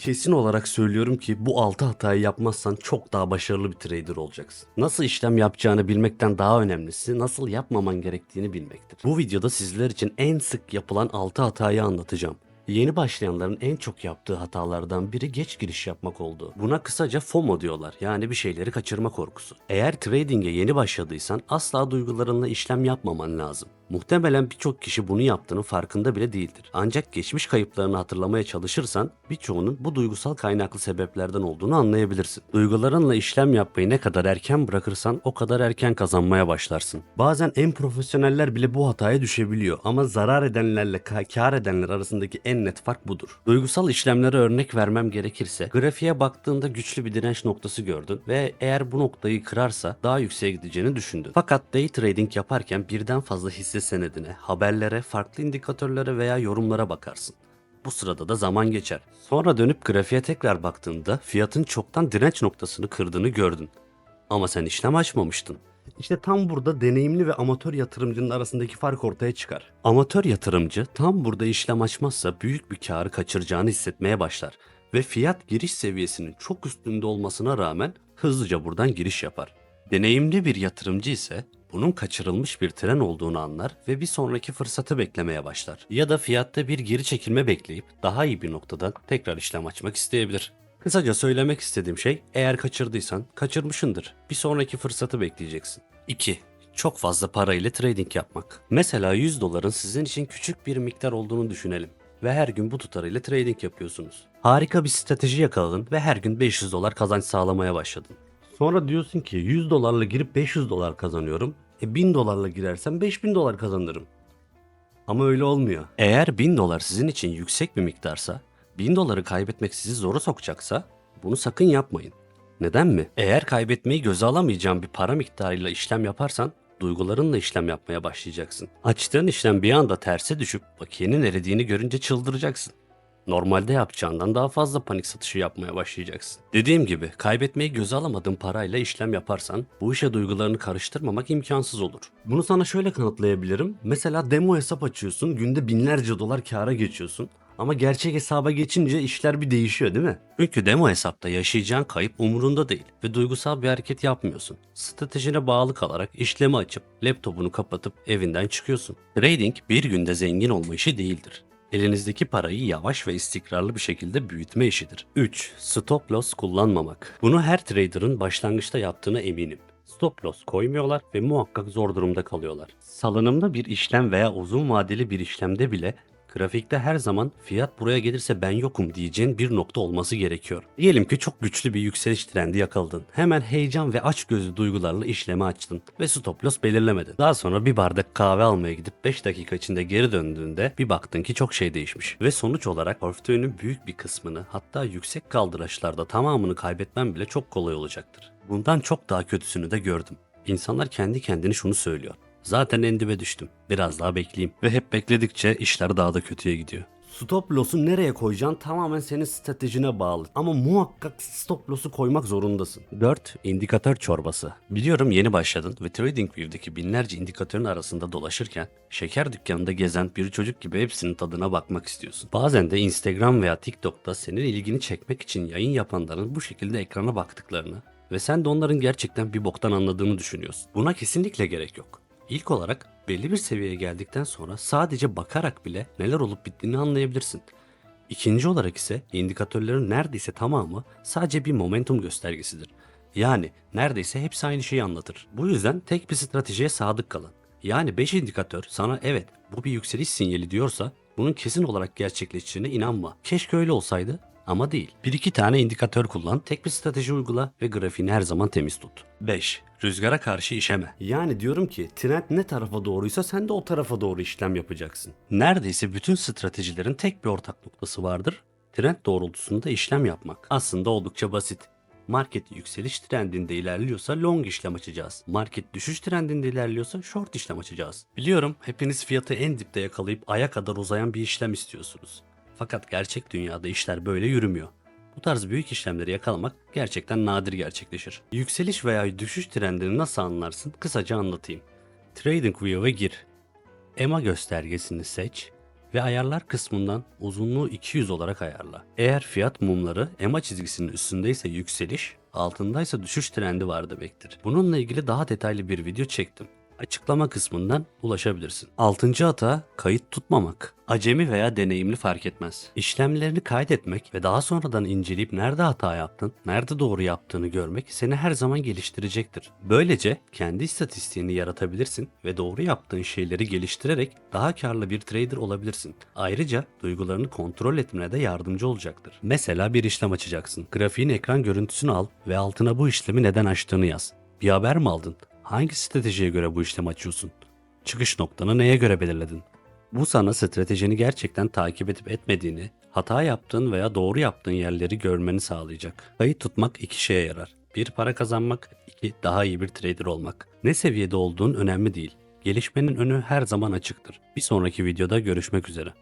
Kesin olarak söylüyorum ki bu 6 hatayı yapmazsan çok daha başarılı bir trader olacaksın. Nasıl işlem yapacağını bilmekten daha önemlisi nasıl yapmaman gerektiğini bilmektir. Bu videoda sizler için en sık yapılan 6 hatayı anlatacağım. Yeni başlayanların en çok yaptığı hatalardan biri geç giriş yapmak oldu. Buna kısaca FOMO diyorlar. Yani bir şeyleri kaçırma korkusu. Eğer trading'e yeni başladıysan asla duygularınla işlem yapmaman lazım. Muhtemelen birçok kişi bunu yaptığının farkında bile değildir. Ancak geçmiş kayıplarını hatırlamaya çalışırsan birçoğunun bu duygusal kaynaklı sebeplerden olduğunu anlayabilirsin. Duygularınla işlem yapmayı ne kadar erken bırakırsan o kadar erken kazanmaya başlarsın. Bazen en profesyoneller bile bu hataya düşebiliyor ama zarar edenlerle ka- kar edenler arasındaki en net fark budur. Duygusal işlemlere örnek vermem gerekirse grafiğe baktığında güçlü bir direnç noktası gördün ve eğer bu noktayı kırarsa daha yükseğe gideceğini düşündün. Fakat day trading yaparken birden fazla hisse senedine, haberlere, farklı indikatörlere veya yorumlara bakarsın. Bu sırada da zaman geçer. Sonra dönüp grafiğe tekrar baktığında fiyatın çoktan direnç noktasını kırdığını gördün. Ama sen işlem açmamıştın. İşte tam burada deneyimli ve amatör yatırımcının arasındaki fark ortaya çıkar. Amatör yatırımcı tam burada işlem açmazsa büyük bir karı kaçıracağını hissetmeye başlar ve fiyat giriş seviyesinin çok üstünde olmasına rağmen hızlıca buradan giriş yapar. Deneyimli bir yatırımcı ise bunun kaçırılmış bir tren olduğunu anlar ve bir sonraki fırsatı beklemeye başlar. Ya da fiyatta bir geri çekilme bekleyip daha iyi bir noktada tekrar işlem açmak isteyebilir. Kısaca söylemek istediğim şey eğer kaçırdıysan kaçırmışındır. Bir sonraki fırsatı bekleyeceksin. 2. Çok fazla para ile trading yapmak. Mesela 100 doların sizin için küçük bir miktar olduğunu düşünelim ve her gün bu tutarıyla trading yapıyorsunuz. Harika bir strateji yakaladın ve her gün 500 dolar kazanç sağlamaya başladın. Sonra diyorsun ki 100 dolarla girip 500 dolar kazanıyorum. E 1000 dolarla girersem 5000 dolar kazanırım. Ama öyle olmuyor. Eğer 1000 dolar sizin için yüksek bir miktarsa, 1000 doları kaybetmek sizi zora sokacaksa bunu sakın yapmayın. Neden mi? Eğer kaybetmeyi göze alamayacağın bir para miktarıyla işlem yaparsan duygularınla işlem yapmaya başlayacaksın. Açtığın işlem bir anda terse düşüp bakiyenin eridiğini görünce çıldıracaksın. Normalde yapacağından daha fazla panik satışı yapmaya başlayacaksın. Dediğim gibi kaybetmeyi göze alamadığın parayla işlem yaparsan bu işe duygularını karıştırmamak imkansız olur. Bunu sana şöyle kanıtlayabilirim. Mesela demo hesap açıyorsun günde binlerce dolar kâra geçiyorsun. Ama gerçek hesaba geçince işler bir değişiyor değil mi? Çünkü demo hesapta yaşayacağın kayıp umurunda değil ve duygusal bir hareket yapmıyorsun. Stratejine bağlı kalarak işlemi açıp laptopunu kapatıp evinden çıkıyorsun. Trading bir günde zengin olma işi değildir. Elinizdeki parayı yavaş ve istikrarlı bir şekilde büyütme işidir. 3. Stop loss kullanmamak. Bunu her trader'ın başlangıçta yaptığına eminim. Stop loss koymuyorlar ve muhakkak zor durumda kalıyorlar. Salınımda bir işlem veya uzun vadeli bir işlemde bile grafikte her zaman fiyat buraya gelirse ben yokum diyeceğin bir nokta olması gerekiyor. Diyelim ki çok güçlü bir yükseliş trendi yakaladın. Hemen heyecan ve açgözlü duygularla işlemi açtın ve stop loss belirlemedin. Daha sonra bir bardak kahve almaya gidip 5 dakika içinde geri döndüğünde bir baktın ki çok şey değişmiş. Ve sonuç olarak portföyünün büyük bir kısmını hatta yüksek kaldıraçlarda tamamını kaybetmen bile çok kolay olacaktır. Bundan çok daha kötüsünü de gördüm. İnsanlar kendi kendini şunu söylüyor. Zaten endibe düştüm. Biraz daha bekleyeyim. Ve hep bekledikçe işler daha da kötüye gidiyor. Stop loss'u nereye koyacaksın tamamen senin stratejine bağlı. Ama muhakkak stop loss'u koymak zorundasın. 4. İndikatör çorbası. Biliyorum yeni başladın ve TradingView'deki binlerce indikatörün arasında dolaşırken şeker dükkanında gezen bir çocuk gibi hepsinin tadına bakmak istiyorsun. Bazen de Instagram veya TikTok'ta senin ilgini çekmek için yayın yapanların bu şekilde ekrana baktıklarını ve sen de onların gerçekten bir boktan anladığını düşünüyorsun. Buna kesinlikle gerek yok. İlk olarak belli bir seviyeye geldikten sonra sadece bakarak bile neler olup bittiğini anlayabilirsin. İkinci olarak ise indikatörlerin neredeyse tamamı sadece bir momentum göstergesidir. Yani neredeyse hepsi aynı şeyi anlatır. Bu yüzden tek bir stratejiye sadık kalın. Yani 5 indikatör sana evet bu bir yükseliş sinyali diyorsa bunun kesin olarak gerçekleşeceğine inanma. Keşke öyle olsaydı ama değil. Bir iki tane indikatör kullan, tek bir strateji uygula ve grafiğini her zaman temiz tut. 5. Rüzgara karşı işeme. Yani diyorum ki trend ne tarafa doğruysa sen de o tarafa doğru işlem yapacaksın. Neredeyse bütün stratejilerin tek bir ortak noktası vardır. Trend doğrultusunda işlem yapmak. Aslında oldukça basit. Market yükseliş trendinde ilerliyorsa long işlem açacağız. Market düşüş trendinde ilerliyorsa short işlem açacağız. Biliyorum hepiniz fiyatı en dipte yakalayıp aya kadar uzayan bir işlem istiyorsunuz. Fakat gerçek dünyada işler böyle yürümüyor. Bu tarz büyük işlemleri yakalamak gerçekten nadir gerçekleşir. Yükseliş veya düşüş trendini nasıl anlarsın? Kısaca anlatayım. TradingView'e gir. EMA göstergesini seç ve ayarlar kısmından uzunluğu 200 olarak ayarla. Eğer fiyat mumları EMA çizgisinin üstündeyse yükseliş, altındaysa düşüş trendi var demektir. Bununla ilgili daha detaylı bir video çektim. Açıklama kısmından ulaşabilirsin. Altıncı hata kayıt tutmamak. Acemi veya deneyimli fark etmez. İşlemlerini kaydetmek ve daha sonradan inceleyip nerede hata yaptın, nerede doğru yaptığını görmek seni her zaman geliştirecektir. Böylece kendi istatistiğini yaratabilirsin ve doğru yaptığın şeyleri geliştirerek daha karlı bir trader olabilirsin. Ayrıca duygularını kontrol etmene de yardımcı olacaktır. Mesela bir işlem açacaksın. Grafiğin ekran görüntüsünü al ve altına bu işlemi neden açtığını yaz. Bir haber mi aldın? Hangi stratejiye göre bu işlemi açıyorsun? Çıkış noktanı neye göre belirledin? Bu sana stratejini gerçekten takip edip etmediğini, hata yaptığın veya doğru yaptığın yerleri görmeni sağlayacak. Kayıt tutmak iki şeye yarar. Bir para kazanmak, iki daha iyi bir trader olmak. Ne seviyede olduğun önemli değil. Gelişmenin önü her zaman açıktır. Bir sonraki videoda görüşmek üzere.